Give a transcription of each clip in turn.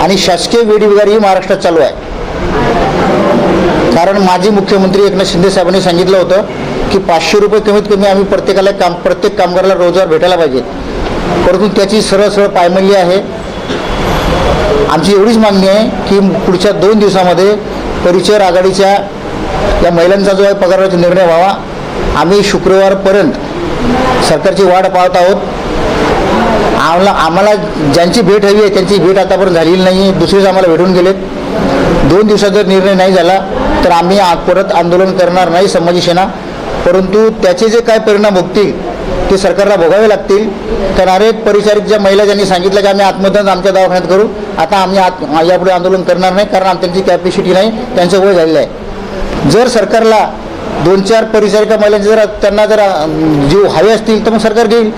आणि शासकीय वेठबिगारी महाराष्ट्रात चालू आहे. कारण माजी मुख्यमंत्री एकनाथ शिंदे साहेबांनी सांगितलं होतं की पाचशे रुपये कमीत कमी आम्ही प्रत्येकाला काम प्रत्येक कामगाराला रोजगार भेटायला पाहिजे परंतु त्याची सरळ सरळ पायमल्ली आहे. आमची एवढीच मागणी आहे की पुढच्या दोन दिवसामध्ये परिचर आघाडीच्या या महिलांचा जो आहे पगाराचा निर्णय व्हावा. आम्ही शुक्रवारपर्यंत सरकारची वाट पाहत आहोत. आम्हाला आम्हाला ज्यांची भेट हवी आहे त्यांची भेट आतापर्यंत झालेली नाही आहे. दुसरेच आम्हाला भेटून गेलेत. दोन दिवसात जर निर्णय नाही झाला तर आम्ही परत आंदोलन करणार नाही संभाजी सेना. परंतु त्याचे जे काय परिणाम भोगतील ते सरकारला भोगावे लागतील. कारण अनेक परिचारिक ज्या महिला ज्यांनी सांगितलं की आम्ही आत्मदन आमच्या दवाखान्यात करू आता आम्ही आत यापुढे आंदोलन करणार नाही कारण आम- त्यांची कॅपॅसिटी नाही त्यांचं वय झालेलं आहे. जर सरकारला दोन चार परिचारिका महिलांचे जर त्यांना जर जीव हवे असतील तर मग सरकार घेईल.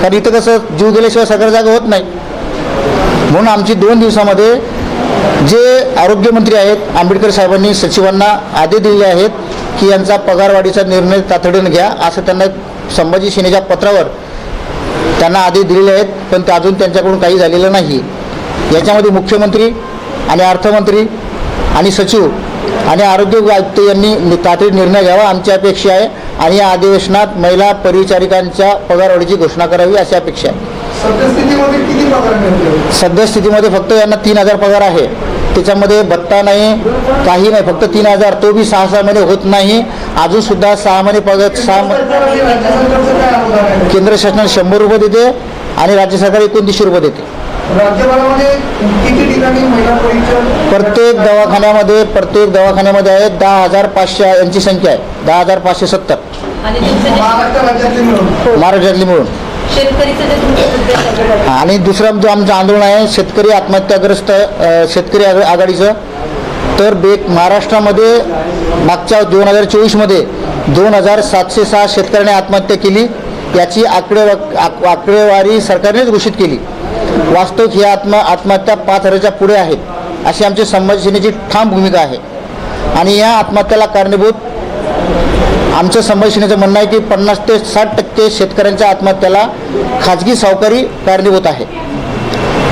कारण इथं कसं जीव दिल्याशिवाय सगळ्या जागा होत नाही. म्हणून आमची दोन दिवसामध्ये जे आरोग्यमंत्री आहेत आंबेडकर साहेबांनी सचिवांना आदेश दिले आहेत की यांचा पगारवाढीचा निर्णय तातडीने घ्या असं त्यांना संभाजी सेनेच्या पत्रावर त्यांना आदेश दिलेले आहेत पण ते अजून त्यांच्याकडून काही झालेलं नाही. याच्यामध्ये मुख्यमंत्री आणि अर्थमंत्री आणि सचिव आणि आरोग्य आयुक्त यांनी तातडी निर्णय घ्यावा आमची अपेक्षा आहे. आणि या अधिवेशनात महिला परिचारिकांच्या पगारवाढीची घोषणा करावी अशी अपेक्षा आहे. सद्यस्थितीमध्ये फक्त यांना तीन हजार पगार आहे. त्याच्यामध्ये भत्ता नाही काही नाही. फक्त तीन हजार. तो बी सहा सहा महिने होत नाही. अजून सुद्धा सहा महिने पगार सहा केंद्र शासनाने शंभर रुपये देते आणि राज्य सरकार एकोणतीसशे रुपये देते. राज्यभरामध्ये किती ठिकाणी महिला परिचय प्रत्येक दवाखान्यामध्ये प्रत्येक दवाखान्यामध्ये आहे दहा हजार पाचशे यांची संख्या आहे. दहा हजार पाचशे सत्तर. महाराष्ट्र राज्यातले मिळून. महाराष्ट्रातली मिळून. शेतकरीचं जे तुमचं उद्देश आहे. आणि दुसरं जो आमचं आंदोलन आहे शेतकरी आत्महत्याग्रस्त शेतकरी आघ- आघाडीचं तर बे महाराष्ट्रामध्ये मागच्या दोन हजार चोवीसमध्ये दोन हजार सातशे सहा शेतकऱ्यांनी आत्महत्या केली. याची आकडे आक- आकडेवारी सरकारनेच घोषित केली. वास्तविक ही आत्म आत्महत्या पाच हजाराच्या पुढे आहेत अशी आमची संभाजीसेनेची ठाम भूमिका आहे. आणि या आत्महत्याला कारणीभूत आमचं संभाजीसेनेचं म्हणणं आहे की पन्नास ते साठ टक्के शेतकऱ्यांच्या आत्महत्याला खाजगी सावकारी कारणीभूत आहे.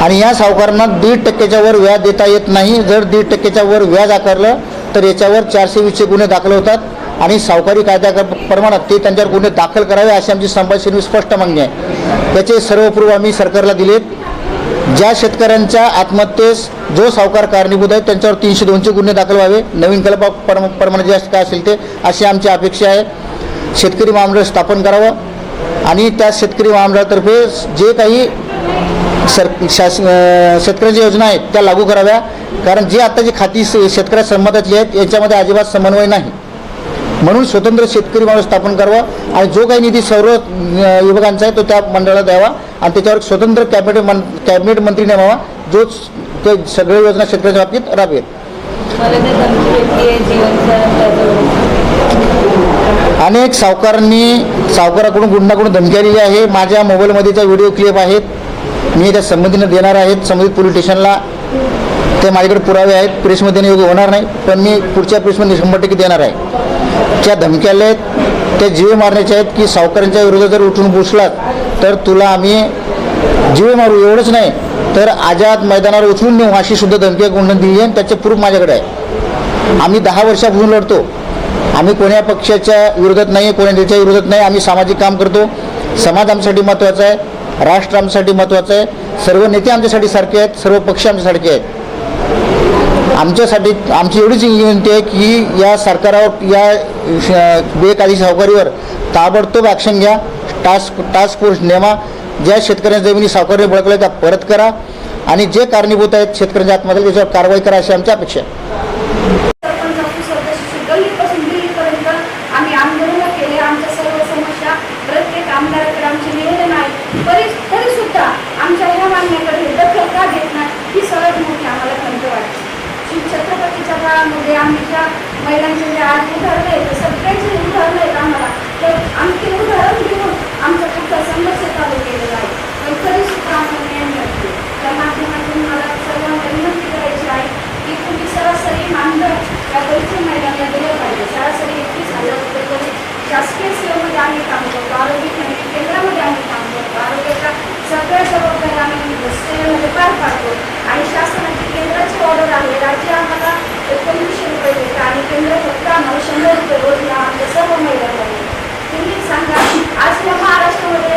आणि या सावकारांना दीड टक्क्याच्या वर व्याज देता येत नाही. जर दीड टक्क्याच्या वर व्याज आकारलं तर याच्यावर चारशे वीसचे गुन्हे दाखल होतात. आणि सावकारी कायद्या प्रमाणात ते त्यांच्यावर गुन्हे दाखल करावे अशी आमची संभाजीसेने स्पष्ट मागणी आहे. त्याचे सर्व प्रूफ आम्ही सरकारला दिलेत. ज्या शेतकऱ्यांच्या आत्महत्येस जो सावकार कारणीभूत आहे त्यांच्यावर तीनशे दोनशे गुन्हे दाखल व्हावे. नवीन कलम परम प्रमाणे जे काय असेल ते अशी आमची अपेक्षा आहे. शेतकरी महामंडळ स्थापन करावं आणि त्या शेतकरी महामंडळातर्फे जे काही सर शास शेतकऱ्यांच्या योजना आहेत त्या लागू कराव्या. कारण जी आत्ताची खाती शेतकऱ्या संबंधातली आहेत याच्यामध्ये अजिबात समन्वय नाही. म्हणून स्वतंत्र शेतकरी मंडळ स्थापन करावं आणि जो काही निधी सर्व युवकांचा विभागांचा आहे तो त्या मंडळाला द्यावा आणि त्याच्यावर स्वतंत्र कॅबिनेट मन कॅबिनेट मंत्री नेमावा जो ते सगळ्या योजना शेतकऱ्याच्या बाबतीत राबवेल. अनेक सावकारांनी सावकाराकडून गुंडाकडून धमकी आलेली आहे. माझ्या मोबाईलमध्ये त्या व्हिडिओ क्लिप आहेत. मी त्या संबंधीनं देणार आहेत. संबंधित पोलीस स्टेशनला ते माझ्याकडे पुरावे आहेत. प्रेसमध्ये योग्य होणार नाही पण मी पुढच्या प्रेसमध्ये शंभर टक्के देणार आहे. ज्या धमक्या आल्या आहेत त्या जीवे मारण्याच्या आहेत की सावकारांच्या विरोधात जर उठून बसलात तर तुला आम्ही जीवे मारू एवढंच नाही तर आझाद मैदानावर उचलून नेऊ अशी सुद्धा धमकी गुंडन दिली आहे आणि त्याचे प्रूफ माझ्याकडे आहे. आम्ही दहा वर्षापासून लढतो. आम्ही कोण्या पक्षाच्या विरोधात नाही कोण्या देशाच्या विरोधात नाही आम्ही सामाजिक काम करतो. समाज आमच्यासाठी महत्त्वाचा आहे राष्ट्र आमच्यासाठी महत्त्वाचं आहे. सर्व नेते आमच्यासाठी सारखे आहेत सर्व पक्ष आमच्यासारखे आहेत. आमच्यासाठी आमची एवढीच विनंती आहे की या सरकारावर या श- सावकारीवर ताबडतोब ॲक्शन घ्या. टास्क टास्क फोर्स नेमा. ज्या शेतकऱ्यांच्या जमिनी सावकारीने बळकल्या त्या परत करा. आणि जे कारणीभूत आहेत शेतकऱ्यांच्या आत्महत्या त्याच्यावर कारवाई करा अशी आमची अपेक्षा आहे. आम्ही केले. आमच्या सर्व समस्या प्रत्येक आमदाराकडे आमचे निवेदन आहे तरी तरी सुद्धा आमच्या ह्या मागण्याकडे हे दखल का घेत नाही ही सर्वात मोठी आम्हाला खंत वाटते श्री छत्रपतीच्या काळामध्ये आम्ही ज्या महिलांचे जे आज उदाहरणं आहेत सगळ्यांचे उदाहरणं आहेत आम्हाला. तर आम्ही ते उदाहरण घेऊन आमचा पुढचा संघर्ष चालू केलेला आहे. पण तरी सुद्धा आम्हाला न्याय मिळते त्या माध्यमातून मला सर्वांना विनंती करायची आहे की तुम्ही सरासरी मानधन या गरीब महिलांना दिलं पाहिजे. सरासरी एकवीस हजार रुपये तरी शासकीय सेवेमध्ये आम्ही काम करतो. आरोग्य केंद्रामध्ये आम्ही काम करतो. आरोग्याच्या सगळ्या जबाबदाऱ्या आम्ही सेवेमध्ये पार पाडतो. आणि एकोणीसशे रुपये देतं आणि केंद्र फक्त शंभर रुपये रोज आमच्या सर्व महिला तुम्ही सांगा आज या महाराष्ट्रामध्ये